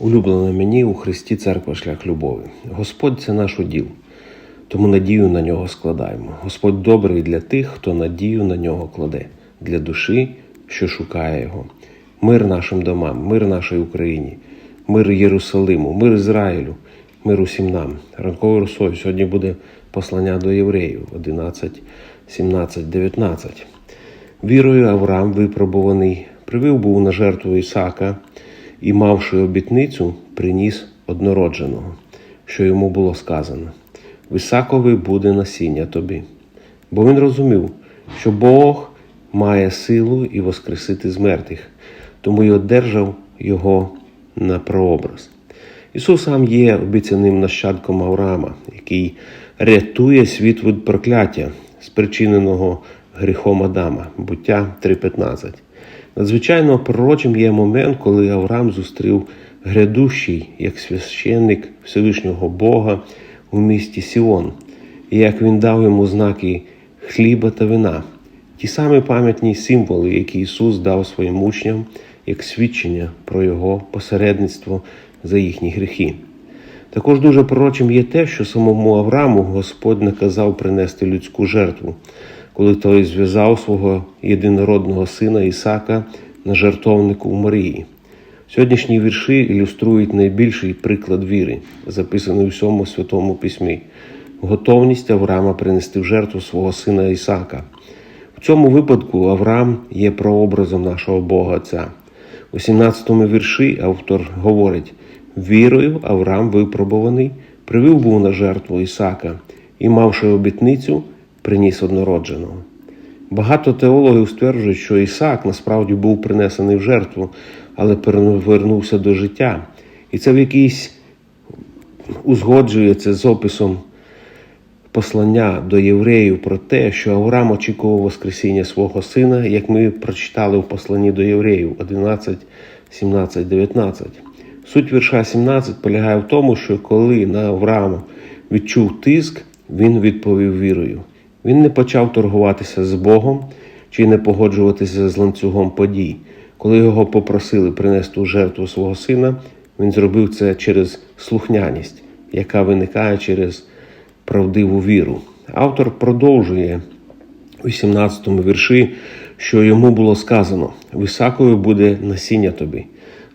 Улюблена мені у Христі церква шлях любові. Господь це наш уділ, тому надію на нього складаємо. Господь добрий для тих, хто надію на нього кладе, для душі, що шукає його. Мир нашим домам, мир нашій Україні, мир Єрусалиму, мир Ізраїлю, мир усім нам. Ранковою росою сьогодні буде послання до євреїв 11, 17, 19. Вірою Авраам випробуваний, привив був на жертву Ісака і, мавши обітницю, приніс однородженого, що йому було сказано: В буде насіння тобі. Бо він розумів, що Бог має силу і воскресити з мертвих, тому й одержав його на прообраз. Ісус сам є обіцяним нащадком Авраама, який рятує світ від прокляття, спричиненого гріхом Адама, буття 3.15. Надзвичайно пророчим є момент, коли Авраам зустрів грядущий як священник Всевишнього Бога у місті Сіон, і як він дав йому знаки хліба та вина, ті самі пам'ятні символи, які Ісус дав своїм учням як свідчення про Його посередництво за їхні гріхи. Також дуже пророчим є те, що самому Аврааму Господь наказав принести людську жертву, коли той зв'язав свого єдинородного сина Ісака на жертовнику в Марії. Сьогоднішні вірші ілюструють найбільший приклад віри, записаний у всьому святому письмі, готовність Авраама принести в жертву свого сина Ісака. В цьому випадку Авраам є прообразом нашого Бога Отця. У 17 му вірші автор говорить: вірою Авраам випробуваний, привів був на жертву Ісака і, мавши обітницю, приніс однородженого. Багато теологів стверджують, що Ісаак насправді був принесений в жертву, але повернувся до життя. І це в якійсь узгоджується з описом послання до євреїв про те, що Авраам очікував Воскресіння свого сина, як ми прочитали в посланні до євреїв 11, 17, 19. Суть вірша 17 полягає в тому, що коли на Авраама відчув тиск, він відповів вірою. Він не почав торгуватися з Богом чи не погоджуватися з ланцюгом подій. Коли його попросили принести у жертву свого сина, він зробив це через слухняність, яка виникає через правдиву віру. Автор продовжує у 17 вірші, що йому було сказано: Висакою буде насіння тобі.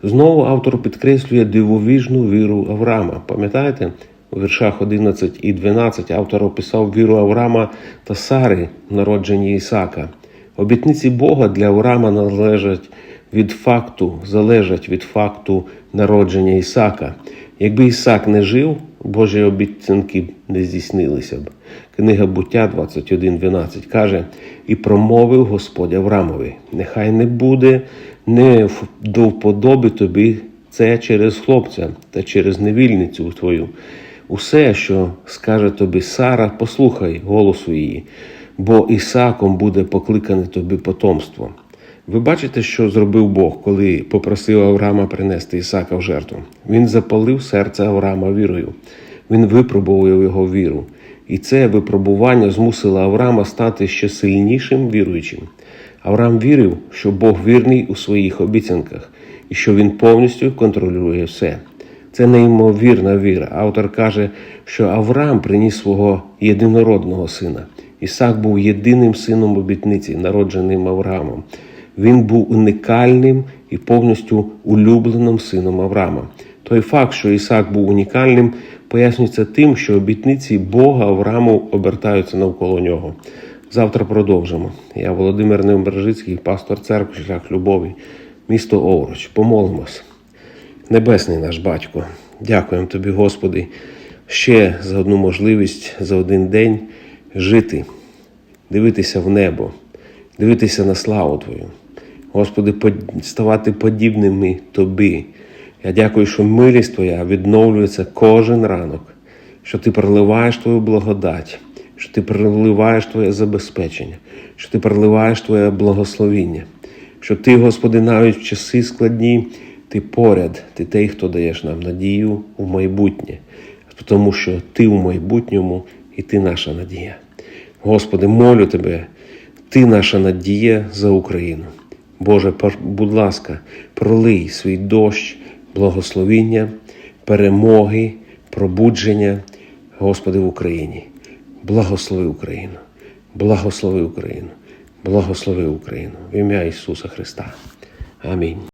Знову автор підкреслює дивовижну віру Авраама. Пам'ятаєте, у віршах 11 і 12 автор описав віру Авраама та Сари в народженні Ісака. Обітниці Бога для Авраама належать від факту, залежать від факту народження Ісака. Якби Ісак не жив, Божі обіцянки не здійснилися б. Книга буття 21.12 каже: І промовив Господь Аврамові: Нехай не буде не до вподоби тобі це через хлопця та через невільницю твою. Усе, що скаже тобі Сара, послухай голосу її, бо Ісаком буде покликане тобі потомство. Ви бачите, що зробив Бог, коли попросив Авраама принести Ісака в жертву. Він запалив серце Авраама вірою, він випробував його віру. І це випробування змусило Авраама стати ще сильнішим віруючим. Авраам вірив, що Бог вірний у своїх обіцянках і що він повністю контролює все. Це неймовірна віра. Автор каже, що Авраам приніс свого єдинородного сина. Ісак був єдиним сином обітниці, народженим Авраамом. Він був унікальним і повністю улюбленим сином Авраама. Той факт, що Ісак був унікальним, пояснюється тим, що обітниці Бога Аврааму обертаються навколо нього. Завтра продовжимо. Я Володимир Неображицький, пастор церкви, шлях любові, місто Овруч. Помолимось. Небесний наш батько, дякуємо тобі, Господи, ще за одну можливість за один день жити, дивитися в небо, дивитися на славу Твою. Господи, ставати подібними Тобі. Я дякую, що милість Твоя відновлюється кожен ранок, що Ти проливаєш Твою благодать, що Ти проливаєш Твоє забезпечення, що Ти проливаєш Твоє благословіння, що Ти, Господи, навіть в часи складні, Ти поряд, Ти той, хто даєш нам надію у майбутнє, тому що Ти у майбутньому і Ти наша надія. Господи, молю Тебе, Ти наша надія за Україну. Боже, будь ласка, пролий свій дощ благословіння, перемоги, пробудження, Господи, в Україні. Благослови Україну, благослови Україну, благослови Україну в ім'я Ісуса Христа. Амінь.